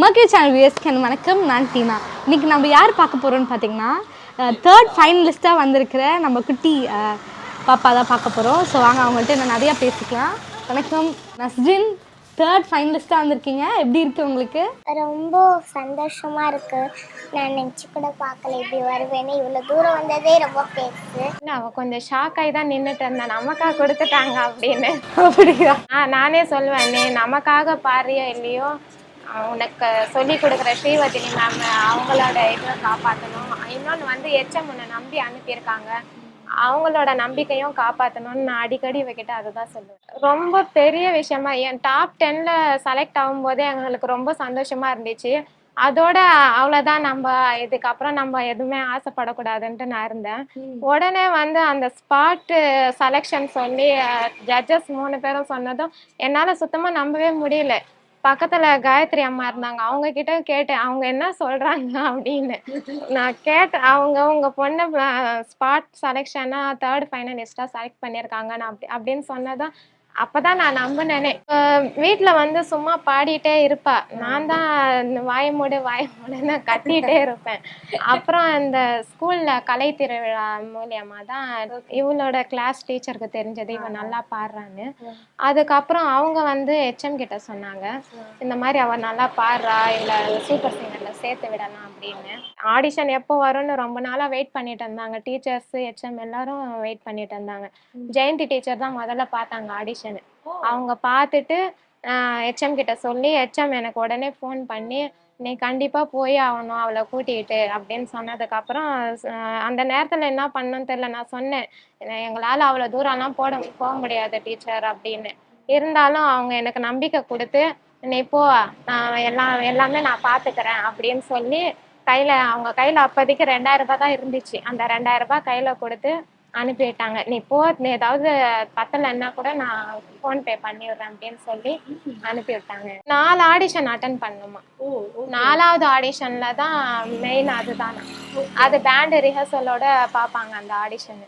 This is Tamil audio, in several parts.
மர்க்கி சேனல் வியூஸ்க்கு வணக்கம் நான் டீனா. இன்னைக்கு நம்ம யார் பார்க்க போகிறோம்னு பார்த்தீங்கன்னா தேர்ட் ஃபைனலிஸ்ட்டாக வந்திருக்கிற நம்ம குட்டி பாப்பா தான் பார்க்க போகிறோம் ஸோ வாங்க அவங்கள்ட்ட இன்னும் நிறையா பேசிக்கலாம். வணக்கம் நஸ்ரின் தேர்ட் ஃபைனலிஸ்ட்டாக வந்திருக்கீங்க. எப்படி இருக்கு உங்களுக்கு? ரொம்ப சந்தோஷமா இருக்கு. நான் நினச்சி கூட பார்க்கல இப்படி வருவேன்னு. இவ்வளோ தூரம் வந்ததே ரொம்ப பெருசு. இல்ல, அவ கொஞ்சம் ஷாக் ஆகி தான் நின்றுட்டு இருந்தா நமக்கா கொடுத்துட்டாங்க அப்படின்னு. அப்படியா? ஆ, நானே சொல்லுவேன் நீ நமக்காக பாரிയോ இல்லையோ? உனக்கு சொல்லி கொடுக்குற ஸ்ரீவதினி மேம் அவங்களோட இதை காப்பாற்றணும் இன்னொன்று வந்து எச்எம் உன்னை நம்பி அனுப்பியிருக்காங்க. அவங்களோட நம்பிக்கையும் காப்பாற்றணும்னு நான் அடிக்கடி இவகிட்ட அதை தான் சொல்லுவேன். ரொம்ப பெரிய விஷயமா என் டாப் டென்ல செலக்ட் ஆகும்போதே எங்களுக்கு ரொம்ப சந்தோஷமா இருந்துச்சு. அதோட அவ்வளோதான் நம்ம இதுக்கப்புறம் நம்ம எதுவுமே ஆசைப்படக்கூடாதுன்ட்டு நான் இருந்தேன். உடனே வந்து அந்த ஸ்பாட் செலெக்ஷன் சொல்லி ஜட்ஜஸ் மூணு பேரும் சொன்னதும் என்னால் சுத்தமாக நம்பவே முடியல. பக்கத்துல காயத்ரி அம்மா இருந்தாங்க. அவங்க கிட்ட கேட்டேன் அவங்க என்ன சொல்றாங்க? அப்படின்னு. நான் கேட்டேன் அவங்க உங்க பொண்ணு ஸ்பாட் செலெக்ஷனா தேர்ட் ஃபைனலிஸ்டா செலக்ட் பண்ணியிருக்காங்க. நான் அப்படி அப்படின்னு சொன்னதான் அப்பதான் நான் நம்பினேனே. வீட்டுல வந்து சும்மா பாடிட்டே இருப்பா. நான் தான் வாய மூடு வாய மூடுன்னு கத்திட்டே இருப்பேன். அப்புறம் இந்த ஸ்கூல்ல கலை திருவிழா மூலியமா தான் இவளோட கிளாஸ் டீச்சருக்கு தெரிஞ்சது. இவன் நல்லா பாடுறான்னு. அதுக்கப்புறம் அவங்க வந்து ஹெச்எம் கிட்ட சொன்னாங்க. இந்த மாதிரி அவ நல்லா பாடுறா இல்ல சூப்பர் சிங்கர் சேர்த்து விடலாம் அப்படின்னு. ஆடிஷன் எப்போ வரும்னு ரொம்ப நாளா வெயிட் பண்ணிட்டு இருந்தாங்க. டீச்சர்ஸ் ஹெச்எம் எல்லாரும் வெயிட் பண்ணிட்டு இருந்தாங்க. ஜெயந்தி டீச்சர் தான் முதல்ல பார்த்தாங்க ஆடிஷன் அவங்க பார்த்துட்டு ஹெச்எம் கிட்ட சொல்லி ஹெச்எம் எனக்கு உடனே ஃபோன் பண்ணி நீ கண்டிப்பா போய் ஆகணும் அவளை கூட்டிகிட்டு அப்படின்னு சொன்னதுக்கப்புறம் அஹ் அந்த நேரத்துல என்ன பண்ணணும்னு தெரியல. நான் சொன்னேன் "எ- எங்களால அவ்வளவு தூரம்லாம் போட போக முடியாது டீச்சர் அப்படின்னு. இருந்தாலும் அவங்க எனக்கு நம்பிக்கை கொடுத்து நீ போ நான் எல்லாம் எல்லாமே நான் பாத்துக்கிறேன் அப்படின்னு சொல்லி கையில அவங்க கையில அப்போதைக்கு ரெண்டாயிரம் ரூபாய் தான் இருந்துச்சு. அந்த ரெண்டாயிரம் ரூபாய் கையில கொடுத்து அனுப்பி விட்டாங்க நீ போ நீ ஏதாவது பத்தலைன்னா கூட நான் ஃபோன் பே பண்ணிடுறேன் அப்படின்னு சொல்லி அனுப்பி விட்டாங்க நாலு ஆடிஷன் அட்டன் பண்ணுமா. நாலாவது ஆடிஷன்ல தான் மெயின் அதுதான். அது பேண்ட் ரிஹர்சலோட பார்ப்பாங்க அந்த ஆடிஷன்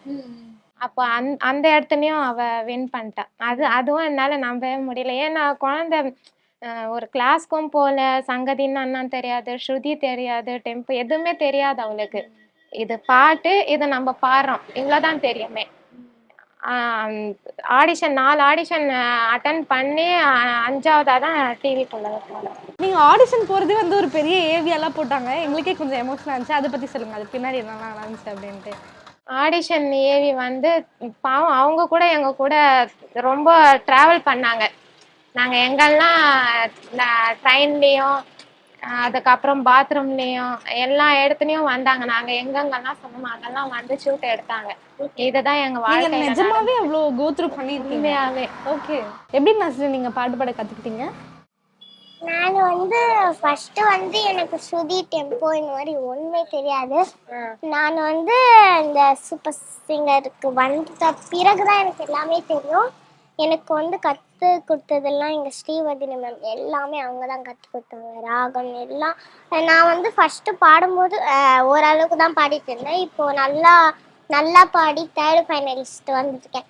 அப்போ அந் அந்த இடத்துலயும் அவ வின் பண்ணிட்டா. அது அதுவும் என்னால நம்பவே முடியல. ஏன்னா குழந்தை ஒரு கிளாஸ்க்கும் போகல சங்கதின்னு என்னன்னு தெரியாது ஸ்ருதி தெரியாது டெம்போ எதுவுமே தெரியாது அவளுக்கு இது பாட்டு இது நம்ம பாடுறோம். இவ்வளவுதான் தெரியுமே. ஆடிஷன் நாலு ஆடிஷன் அட்டன் பண்ணி அஹ், அஞ்சாவதா தான் டிவிக்குள்ள நீங்கள் ஆடிஷன் போகிறதே வந்து ஒரு பெரிய ஏவியெல்லாம் போட்டாங்க. எங்களுக்கே கொஞ்சம் எமோஷனாக இருந்துச்சு. அதை பற்றி சொல்லுங்கள் அது பின்னாடி என்னெல்லாம் நடந்துச்சு அப்படின்ட்டு. ஆடிஷன் ஏவி வந்து பாவம் அவங்க கூட எங்க கூட ரொம்ப டிராவல் பண்ணாங்க. நாங்க எங்கெல்லாம் ட்ரெயின்லயும் அதுக்கப்புறம் பாத்ரூம்லயும் எல்லா இடத்துலயும் வந்தாங்க. நாங்க எங்கெங்கெல்லாம் சொன்னோமோ அங்கெல்லாம் வந்து ஷூட் எடுத்தாங்க. இதுதான் எங்க நீங்கள் வாழ்க்கை நிஜமாவே அவ்வளோ கோத்ரூ பண்ணியிருக்கீங்க. உண்மையாவே. ஓகே எப்படி நஸ்ரின் நீங்கள் பாட்டு பாட கற்றுக்கிட்டீங்க நான் வந்து ஃபர்ஸ்ட் வந்து எனக்கு ஸ்ருதி டெம்போ இந்த மாதிரி ஒன்றுமே தெரியாது. நான் வந்து இந்த சூப்பர் சிங்கருக்கு வந்த பிறகு தான் எனக்கு எல்லாமே தெரியும். எனக்கு வந்து கற்று கொடுத்ததெல்லாம் எங்கள் ஸ்ரீவதினி மேம் எல்லாமே அவங்க தான் கற்றுக் கொடுத்தாங்க. ராகம் எல்லாம் நான் வந்து ஃபஸ்ட்டு பாடும்போது ஓரளவுக்கு தான் பாடிட்டு இருந்தேன். இப்போது நல்லா நல்லா பாடி தேர்ட் ஃபைனலிஸ்ட் வந்துருக்கேன்.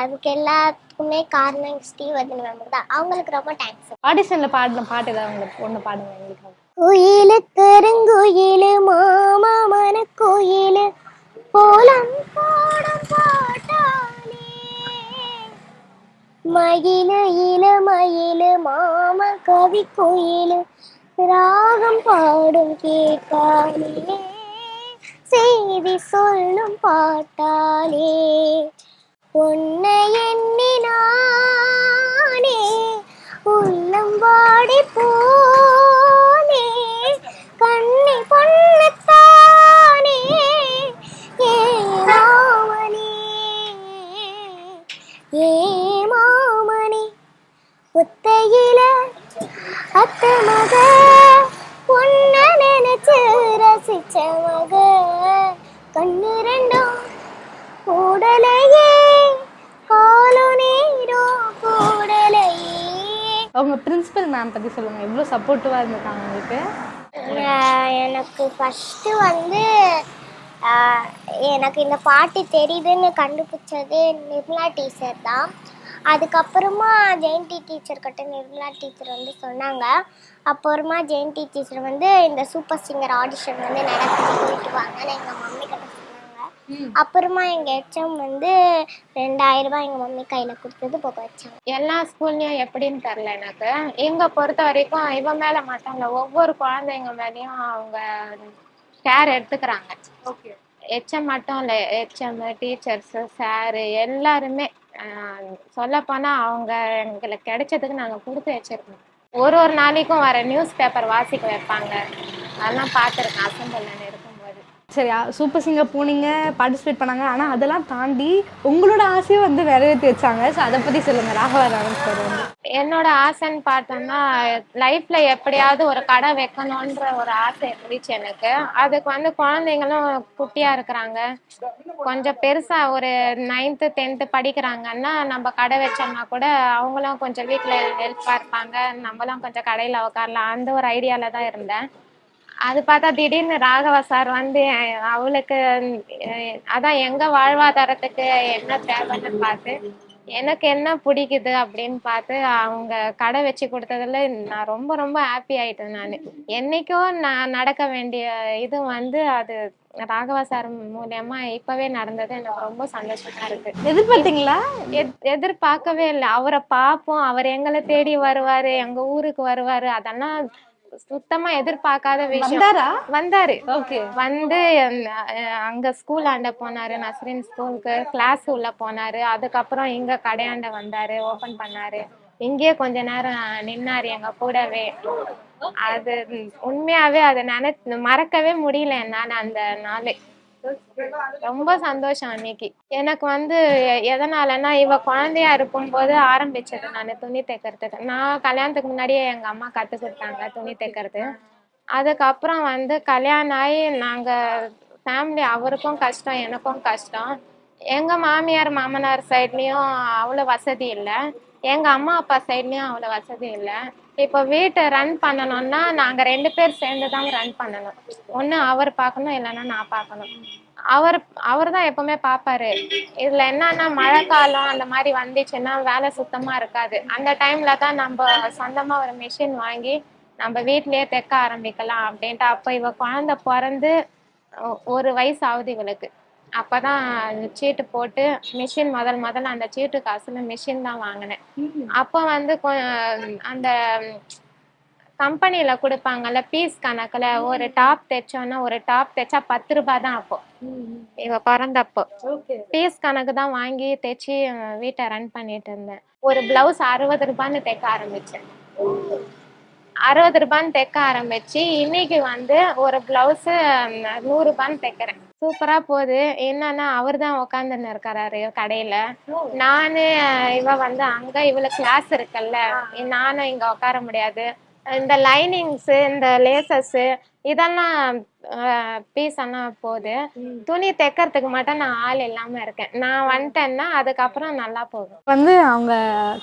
அதுக்கு எல்லாத்துக்குமே காரணம் எங்கள் ஸ்ரீவதினி மேம் தான். அவங்களுக்கு ரொம்ப தேங்க்ஸ் ஆடிஷனில் பாடின பாட்டு ஏதாவது உங்களுக்கு ஒன்று பாடுங்க எங்களுக்காக குயிலு கருங்குயிலு மாமா மன கோயிலு போலம் போடும் பாட்டாலே மயிலு இள மயிலு மாம கவி கோயிலு ராகம் பாடும் கேட்டாலே செய்தி சொல்லும் பாட்டாலே உன்னை எண்ணினானே உள்ளம் வாடி போ அவங்க பிரின்சிபல் மேம் பற்றி சொல்லுங்கள் எவ்வளோ சப்போர்ட்டிவாக இருந்திருக்காங்க உங்களுக்கு? எனக்கு ஃபஸ்ட்டு வந்து எனக்கு இந்த பாட்டு தெரியுதுன்னு கண்டுபிடிச்சது நிர்மலா டீச்சர் தான். அதுக்கப்புறமா ஜெயந்தி டீச்சர் கிட்ட நிர்மலா டீச்சர் வந்து சொன்னாங்க. அப்புறமா ஜெயந்தி டீச்சர் வந்து இந்த சூப்பர் சிங்கர் ஆடிஷன் வந்து நடத்தி போயிட்டு வாங்கன்னு எங்கள் மம்மி அப்புறமா எங்கள் ஹெச்எம் வந்து ரெண்டாயிரம் ரூபாய் எங்கள் மம்மி கையில் கொடுத்தது போக வச்சாங்க. எல்லா ஸ்கூல்லையும் எப்படின்னு தெரில எனக்கு. எங்க பொறுத்த வரைக்கும் இவன் மேல மட்டும் இல்ல ஒவ்வொரு குழந்தைங்க மேலயும் அவங்க கேர் எடுத்துக்கிறாங்க. ஹெச்எம் மட்டும் இல்லை ஹெச்எம் டீச்சர்ஸு சாரு எல்லாருமே சொல்ல போனா அவங்க எங்களுக்கு கிடைச்சதுக்கு நாங்க கொடுத்து வச்சிருக்கோம். ஒரு ஒரு நாளைக்கும் வர நியூஸ் பேப்பர் வாசிக்க வைப்பாங்க. அதெல்லாம் பார்த்துருக்கேன் இருக்கும்போது சரி சூப்பர் சிங்கர் போனீங்க பார்ட்டிசிபேட் பண்ணாங்க. ஆனால் அதெல்லாம் தாண்டி உங்களோட ஆசையை வந்து நிறைவேற்றி வச்சாங்க. ஸோ அதை பற்றி சொல்லுங்கள் ராகவா லாரன்ஸ் சார் வந்து. என்னோட ஆசைன்னு பார்த்தோம்னா லைஃப்ல எப்படியாவது ஒரு கடை வைக்கணுன்ற ஒரு ஆசை இருந்துச்சு எனக்கு. அதுக்கு வந்து குழந்தைங்களும் குட்டியா இருக்கிறாங்க. கொஞ்சம் பெருசா ஒரு நைன்த்து டென்த்து படிக்கிறாங்கன்னா நம்ம கடை வச்சோம்னா கூட அவங்களும் கொஞ்சம் வீட்டில் ஹெல்ப்பாக இருப்பாங்க. நம்மளும் கொஞ்சம் கடையில் உட்காரலாம். அந்த ஒரு ஐடியாவில் தான் இருந்தேன். அது பார்த்தா திடீர்னு ராகவா சார் வந்து அவளுக்கு அதான் எங்க வாழ்வாதாரத்துக்கு என்ன தேவைன்னு பார்த்து எனக்கு என்ன பிடிக்குது அப்படின்னு பார்த்து அவங்க கடை வச்சு கொடுத்ததுல நான் ரொம்ப ரொம்ப ஹாப்பி ஆயிட்டேன் நான். என்னைக்கும் நான் நடக்க வேண்டிய இது வந்து அது ராகவா சார் மூலியமா இப்பவே நடந்தது. எனக்கு ரொம்ப சந்தோஷமா இருக்கு. எதிர்பார்த்தீங்களா? எத்- எதிர்பார்க்கவே இல்லை. அவரை பார்ப்போம். அவர் எங்களை தேடி வருவாரு. எங்க ஊருக்கு வருவாரு. அதெல்லாம் சுத்தமா எதிர்பார்க்காத விஷயம். வந்தாரா? வந்து அங்க ஸ்கூல் ஆண்ட போனாரு நஸ்ரின் ஸ்கூலுக்கு கிளாஸ் உள்ள போனாரு. அதுக்கப்புறம் இங்க கடையாண்ட வந்தாரு ஓபன் பண்ணாரு. இங்கேயே கொஞ்ச நேரம் நின்னாரு எங்க கூடவே. அது உண்மையாவே அதை நினை மறக்கவே முடியல என்னால அந்த நாள். ரொம்ப சந்தோஷம் அன்னைக்கு. எனக்கு வந்து எதனாலன்னா இவ குழந்தையா இருக்கும்போது ஆரம்பிச்சது நான் துணி தைக்கிறதுக்கு நான் கல்யாணத்துக்கு முன்னாடியே எங்க அம்மா கத்து கொடுத்தாங்க துணி தைக்கிறது. அதுக்கப்புறம் வந்து கல்யாணம் ஆகி நாங்க ஃபேமிலி அவருக்கும் கஷ்டம் எனக்கும் கஷ்டம். எங்க மாமியார் மாமனார் சைட்லயும் அவ்வளோ வசதி இல்லை. எங்க அம்மா அப்பா சைட்லயும் அவ்வளோ வசதி இல்லை. இப்போ வீட்டை ரன் பண்ணணும்னா நாங்கள் ரெண்டு பேர் சேர்ந்து தான் ரன் பண்ணணும். ஒன்று அவர் பார்க்கணும் இல்லைன்னா நான் பார்க்கணும். அவர் அவர் தான் எப்பவுமே பார்ப்பாரு. இதில் என்னன்னா மழை காலம் அந்த மாதிரி வந்துச்சுன்னா வேலை சுத்தமாக இருக்காது. அந்த டைம்ல தான் நம்ம சொந்தமாக ஒரு மிஷின் வாங்கி நம்ம வீட்லேயே தைக்க ஆரம்பிக்கலாம் அப்படின்ட்டு அப்போ இவ குழந்த பிறந்து ஒரு வயசு ஆகுது இவளுக்கு அப்பதான் சீட்டு போட்டு மிஷின் முதல் முதல்ல அந்த சீட்டு காசுல மிஷின் தான் வாங்கினேன். அப்போ வந்து அந்த கம்பெனில கொடுப்பாங்கல்ல பீஸ் கணக்குல ஒரு டாப் தைச்சோன்னா ஒரு டாப் தைச்சா பத்து ரூபாய் தான் அப்போ. இவ பிறந்தப்போ. பீஸ் கணக்கு தான் வாங்கி தைச்சி வீட்டை ரன் பண்ணிட்டு இருந்தேன். ஒரு பிளவுஸ் அறுபது ரூபான்னு தைக்க ஆரம்பிச்சேன். அறுபது ரூபான்னு தைக்க ஆரம்பிச்சு இன்னைக்கு வந்து ஒரு பிளவுஸ் நூறு ரூபான்னு தைக்கிறேன். சூப்பரா போகுது என்னன்னா அவர் தான் உட்காந்துன்னு இருக்காரு கடையில நானு இவ வந்து அங்க இவளுக்கு கிளாஸ் இருக்குல்ல. நானும் இங்க உட்கார முடியாது. இந்த லைனிங்ஸ் இந்த லேசஸ் இதெல்லாம் பீஸ் எல்லாம் போகுது துணி தைக்கிறதுக்கு மட்டும் நான் ஆள் இல்லாம இருக்கேன். நான் வந்துட்டேன்னா அதுக்கப்புறம் நல்லா போகும். வந்து அவங்க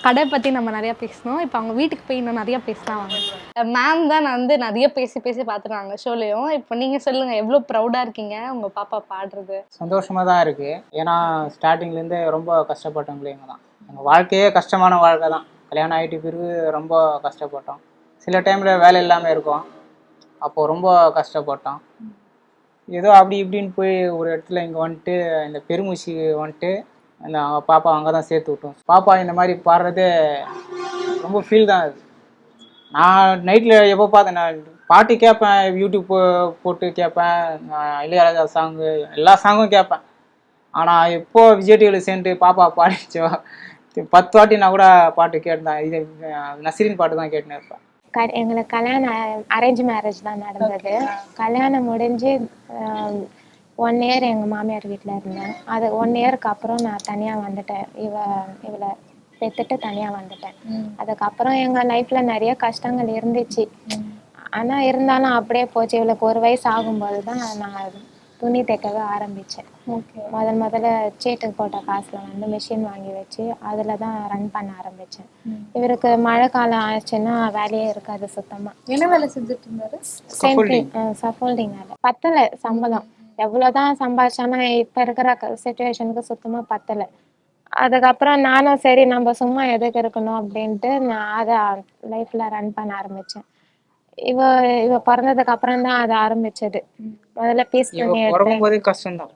கடை பற்றி நம்ம நிறைய பேசணும். இப்போ அவங்க வீட்டுக்கு போய் இன்னும் நிறைய பேசலாம்? வாங்க மேம் தான் நான் வந்து நிறைய பேசி பேசி பார்த்துருக்காங்க ஷோலையும். இப்போ நீங்கள் சொல்லுங்கள் எவ்வளோ ப்ரௌடாக இருக்கீங்க? உங்கள் பாப்பா பாடுறது. சந்தோஷமாக தான் இருக்குது ஏன்னா ஸ்டார்டிங்லேருந்தே ரொம்ப கஷ்டப்பட்டோம் பிள்ளைங்க தான். எங்கள் வாழ்க்கையே கஷ்டமான வாழ்க்கை தான். கல்யாணம் ஆகிட்டு பிறகு ரொம்ப கஷ்டப்பட்டோம். சில டைமில் வேலை இல்லாமல் இருக்கும். அப்போது ரொம்ப கஷ்டப்பட்டோம். ஏதோ அப்படி இப்படின்னு போய் ஒரு இடத்துல இங்கே வந்துட்டு இந்த பெருமூச்சி வந்துட்டு அந்த அவங்க பாப்பா அங்கே தான் சேர்த்து விட்டோம். பாப்பா இந்த மாதிரி பாடுறதே ரொம்ப ஃபீல் தான் அது. நான் நைட்டில் எப்போ பார்த்தேன் நான் பாட்டு கேட்பேன் யூடியூப் போட்டு கேட்பேன் இளையராஜா சாங்கு எல்லா சாங்கும் கேட்பேன். ஆனால் எப்போ விஜய் டிவியில் சேர்ந்து பாப்பா பாடிச்சோ பத்து வாட்டி நான் கூட பாட்டு கேட்டேன் இது நசீரின் பாட்டு தான் கேட்டுன்னு இருப்பேன். எங்களுக்கு கல்யாணம் அரேஞ்ச் மேரேஜ் தான் நடந்தது. கல்யாணம் முடிஞ்சு ஒன் இயர் எங்கள் மாமியார் வீட்டில் இருந்தேன். அது ஒன் இயருக்கு அப்புறம் நான் தனியாக வந்துட்டேன். இவ இவளை பெற்றுட்டு தனியாக வந்துட்டேன். அதுக்கப்புறம் எங்கள் லைஃப்பில் நிறைய கஷ்டங்கள் இருந்துச்சு. ஆனால் இருந்தாலும் அப்படியே போச்சு. இவளுக்கு ஒரு வயசு ஆகும்போது தான் நான் துணி தைக்கவே ஆரம்பித்தேன் முதல் முதல்ல சீட்டுக்கு போட்ட காசில் வந்து மிஷின் வாங்கி வச்சு அதில் தான் ரன் பண்ண ஆரம்பித்தேன் இவருக்கு மழை காலம் ஆச்சுன்னா வேலையே இருக்காது சுத்தமாக என்ன வேலை செஞ்சுட்டு இருந்தாரு சென்ட்ரிங் சஃபோல்டிங் வேலை. பத்தலை சம்பளம். எவ்வளோதான் சம்பாதிச்சானா இப்போ இருக்கிற சுச்சுவேஷனுக்கு சுத்தமாக பத்தலை. அதுக்கப்புறம் நானும் சரி நம்ம சும்மா எதுக்கு இருக்கணும் அப்படின்ட்டு நான் அதை லைஃப்ல ரன் பண்ண ஆரம்பிச்சேன். இவ இவ பிறந்ததுக்கு அப்புறம் தான் அது ஆரம்பிச்சது. முதல்ல பீஸ் பண்ணி பிறக்கும் போதே கஷ்டம்தான்.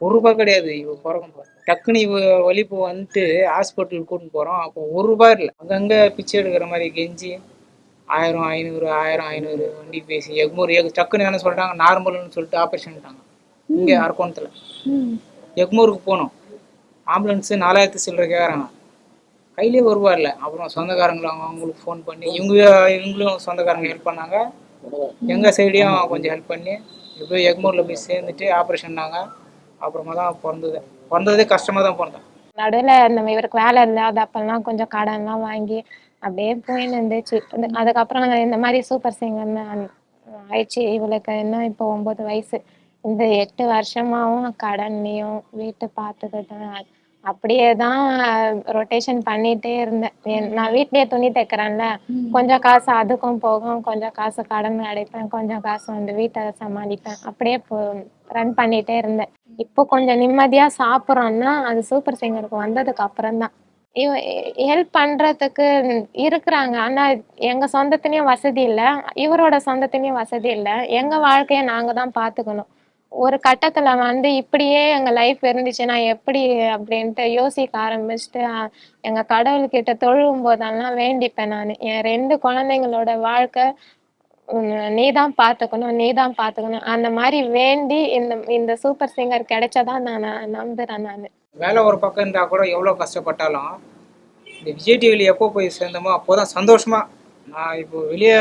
ஒரு ரூபாய் கிடையாது இவ பிறக்கும் போது. டக்குன்னு இவ வலிப்பு வந்துட்டு ஹாஸ்பிட்டலுக்கு கூட்டின்னு போறோம். அப்போ ஒரு ரூபாய் இல்லை. அங்கங்க பிச்சை எடுக்கிற மாதிரி கெஞ்சி ஆயிரம் ஐநூறு ஆயிரம் ஐநூறு வண்டி பேசி எக்மூர் எக் டக்குன்னு என்ன சொல்லிட்டாங்க? நார்மல்னு சொல்லிட்டு ஆப்ரேஷன்ட்டாங்க இங்கே அரக்கோணத்தில் எக்மூருக்கு போனோம். ஆம்புலன்ஸு நாலாயிரத்து சில்லறை கேட்குறாங்க கையிலே வருவார்ல இல்லை. அப்புறம் சொந்தக்காரங்களை அவங்க அவங்களுக்கு ஃபோன் பண்ணி இவங்க இவங்களும் சொந்தக்காரங்க ஹெல்ப் பண்ணாங்க. எங்கள் சைடையும் கொஞ்சம் ஹெல்ப் பண்ணி இப்போ எக்மூரில் போய் சேர்ந்துட்டு ஆப்ரேஷன்னாங்க அப்புறமா தான் பிறந்தது. பிறந்ததே கஷ்டமாக தான் பிறந்தேன் நடுவில் இந்த இவருக்கு வேலை இருந்தால் அப்பெல்லாம் கொஞ்சம் கடன்லாம் வாங்கி அப்படியே போயின்னு இருந்துச்சு. அதுக்கப்புறம் இந்த மாதிரி சூப்பர் சிங்கர்னு ஆயிடுச்சு. இவளுக்கு இன்னும் இப்போ ஒம்பது வயசு. இந்த எட்டு வருஷமாவும் கடன்லையும் வீட்டு பார்த்துக்கிட்டேன் அப்படியே தான் ரொட்டேஷன் பண்ணிட்டே இருந்தேன். நான் வீட்லயே துணி தைக்கிறேன்ல. கொஞ்சம் காசு அதுக்கும் போகும். கொஞ்சம் காசு கடன் அடைப்பேன். கொஞ்சம் காசு வந்து வீட்டை சமாளிப்பேன். அப்படியே ரன் பண்ணிட்டே இருந்தேன். இப்போ கொஞ்சம் நிம்மதியா சாப்பிட்றோம்னா அது சூப்பர் சிங்கருக்கு வந்ததுக்கு அப்புறம் தான். ஹெல்ப் பண்றதுக்கு இருக்கிறாங்க. ஆனா எங்க சொந்தத்துலயும் வசதி இல்ல. இவரோட சொந்தத்துலயும் வசதி இல்ல. எங்க வாழ்க்கைய நாங்க தான் பாத்துக்கணும் ஒரு கட்டத்துல வந்து இப்படியே எங்க லைஃப் இருந்துச்சுன்னா எப்படி அப்படின்ட்டு யோசிக்க ஆரம்பிச்சுட்டு எங்க கடவுள்கிட்ட தொழுவும் போதெல்லாம் வேண்டிப்பேன் நான். என் ரெண்டு குழந்தைங்களோட வாழ்க்கை நீ தான் பார்த்துக்கணும் நீ தான் பார்த்துக்கணும் அந்த மாதிரி வேண்டி இந்த இந்த சூப்பர் சிங்கர் கிடைச்சதான் நான் நம்புறேன் நான். வேலை ஒரு பக்கம் இருந்தால் கூட எவ்வளோ கஷ்டப்பட்டாலும் இந்த விஜய் டிவியில் எப்போ போய் சேர்ந்தோமோ அப்போதான் சந்தோஷமா நான் இப்போ வெளியே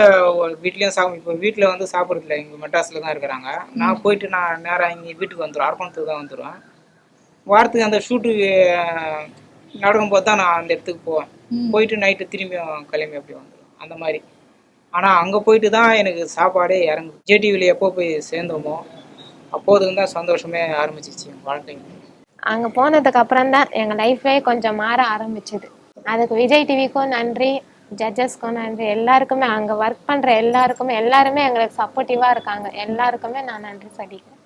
வீட்லேயும் சாப்பிட இப்போ வீட்டில் வந்து சாப்பிட்றதில்ல இங்கே மெட்ராஸில் தான் இருக்கிறாங்க. நான் போயிட்டு நான் நேராக இங்கே வீட்டுக்கு வந்துடுவேன் அரக்கோணத்துக்கு தான் வந்துடுவேன் வாரத்துக்கு அந்த ஷூட்டுக்கு நடக்கும்போது தான் நான் அந்த இடத்துக்கு போவேன். போயிட்டு நைட்டு திரும்பியும் கிளம்பி அப்படி வந்துடுவேன் அந்த மாதிரி. ஆனால் அங்கே போயிட்டு தான் எனக்கு சாப்பாடே இறங்கு விஜய் டிவியில் எப்போ போய் சேர்ந்தோமோ அப்போதுக்கு தான் சந்தோஷமே ஆரம்பிச்சிச்சு என் வாழ்க்கைக்கு அங்க போனதுக்கு அப்புறம் தான் எங்க லைஃபே கொஞ்சம் மாற ஆரம்பிச்சது. அதுக்கு விஜய் டிவிக்கும் நன்றி. ஜட்ஜஸ்க்கும் நன்றி எல்லாருக்குமே அங்கே ஒர்க் பண்ணுற எல்லாருக்குமே எல்லாருமே எங்களுக்கு சப்போர்ட்டிவாக இருக்காங்க. எல்லாருக்குமே நான் நன்றி சொல்லிக்கிறேன்.